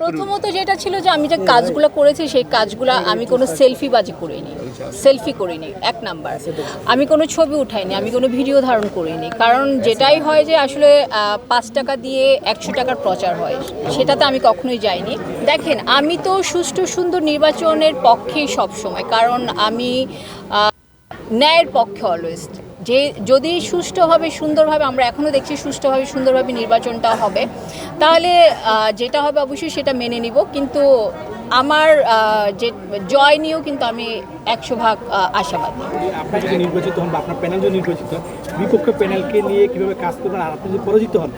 প্রথমত যেটা ছিল যে আমি যে কাজগুলো করেছি, সেই কাজগুলো আমি কোনো সেলফি বাজি করিনি। সেলফি করিনি, এক নাম্বার। আমি কোনো ছবি উঠাইনি, আমি কোনো ভিডিও ধারণ করিনি। কারণ যেটাই হয় যে আসলে পাঁচ টাকা দিয়ে একশো টাকার প্রচার হয়, সেটাতে আমি কখনোই যাইনি। দেখেন, আমি তো সুষ্ঠু সুন্দর নির্বাচনের পক্ষেই সবসময়, কারণ আমি ন্যায়ের পক্ষে অলওয়েজ যে যদি সুষ্ঠুভাবে, সুন্দরভাবে, আমরা এখনও দেখছি সুষ্ঠুভাবে, সুন্দরভাবে নির্বাচনটা হবে, তাহলে যেটা হবে অবশ্যই সেটা মেনে নিব। কিন্তু আমার যে জয় নিয়েও কিন্তু আমি একশো ভাগ আশাবাদী। আপনি যদি নির্বাচিত হন বা আপনার প্যানেল যদি নির্বাচিত হন বিপক্ষ প্যানেলকে নিয়ে কীভাবে কাজ করবেন আর আপনি যদি পরাজিত হন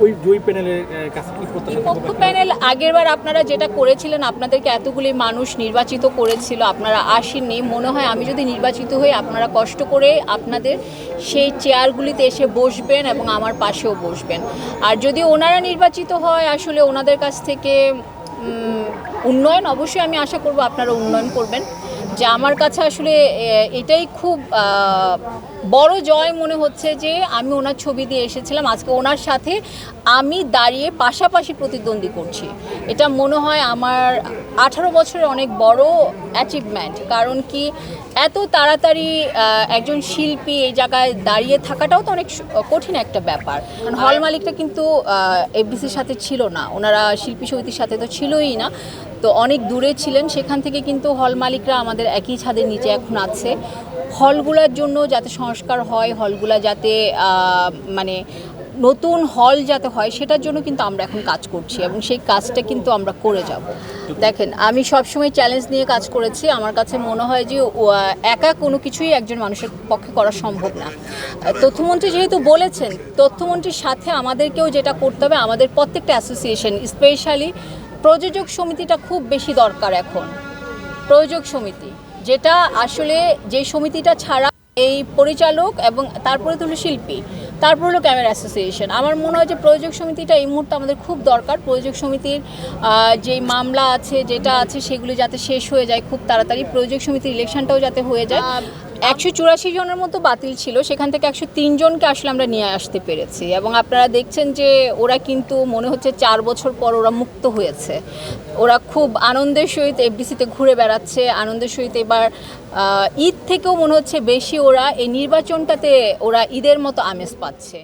ওই- জয়ী প্যানেলের কাছে কি বিপক্ষ? প্যানেল আগেরবার আপনারা যেটা করেছিলেন আপনাদেরকে এতগুলি মানুষ নির্বাচিত করেছিল আপনারা আসেননি। মনে হয় আমি যদি নির্বাচিত হই আপনারা কষ্ট করে আপনাদের সেই চেয়ারগুলিতে এসে বসবেন এবং আমার পাশেও বসবেন। আর যদি ওনারা নির্বাচিত হয় আসলে ওনাদের কাছ থেকে উন্নয়ন অবশ্যই আমি আশা করব আপনারা উন্নয়ন করবেন। যে আমার কাছে আসলে এটাই খুব বড় জয় মনে হচ্ছে যে আমি ওনার ছবি দিয়ে এসেছিলাম। আজকে ওনার সাথে আমি দাঁড়িয়ে পাশাপাশি প্রতিদ্বন্দ্বী করছি। এটা মনে হয় আমার আঠারো বছরের অনেক বড় অ্যাচিভমেন্ট কারণ কি এত তাড়াতাড়ি একজন শিল্পী এই জায়গায় দাঁড়িয়ে থাকাটাও তো অনেক কঠিন একটা ব্যাপার। কারণ হল মালিকটা কিন্তু এফবিসির সাথে ছিল না। ওনারা শিল্পী সমিতির সাথে তো ছিলই না। তো অনেক দূরে ছিলেন। সেখান থেকে কিন্তু হল মালিকরা আমাদের একই ছাদের নিচে এখন আছে। হলগুলোর জন্য যাতে সংস্কার হয় হলগুলা যাতে মানে নতুন হল যাতে হয়, সেটার জন্য কিন্তু আমরা এখন কাজ করছি এবং সেই কাজটা কিন্তু আমরা করে যাব। দেখেন, আমি সবসময় চ্যালেঞ্জ নিয়ে কাজ করেছি। আমার কাছে মনে হয় যে একা কোনো কিছুই একজন মানুষের পক্ষে করা সম্ভব না। তথ্যমন্ত্রী যেহেতু বলেছেন, তথ্যমন্ত্রীর সাথে আমাদেরকেও যেটা করতে হবে, আমাদের প্রত্যেকটা অ্যাসোসিয়েশন স্পেশালি প্রযোজক সমিতিটা খুব বেশি দরকার এখন। প্রযোজক সমিতি, যেটা আসলে যে সমিতিটা ছাড়া এই পরিচালক এবং তারপরে হলো শিল্পী তারপর হলো ক্যামেরা অ্যাসোসিয়েশন। আমার মনে হয় যে প্রযোজক সমিতিটা এই মুহূর্তে আমাদের খুব দরকার। প্রযোজক সমিতির যেই মামলা আছে, যেটা আছে, সেগুলি যাতে শেষ হয়ে যায় খুব তাড়াতাড়ি। প্রযোজক সমিতির ইলেকশনটাও যাতে হয়ে যায়। একশো চুরাশি জনের মতো বাতিল ছিল, সেখান থেকে একশো তিন জনকে আসলে আমরা নিয়ে আসতে পেরেছি। এবং আপনারা দেখছেন যে ওরা কিন্তু মনে হচ্ছে চার বছর পর ওরা মুক্ত হয়েছে। ওরা খুব আনন্দের সহিত এফডিসিতে ঘুরে বেড়াচ্ছে, আনন্দের সহিত এবার ঈদ থেকেও মনে হচ্ছে বেশি ওরা এই নির্বাচনটাতে ওরা ঈদের মতো আমেজ পাচ্ছে।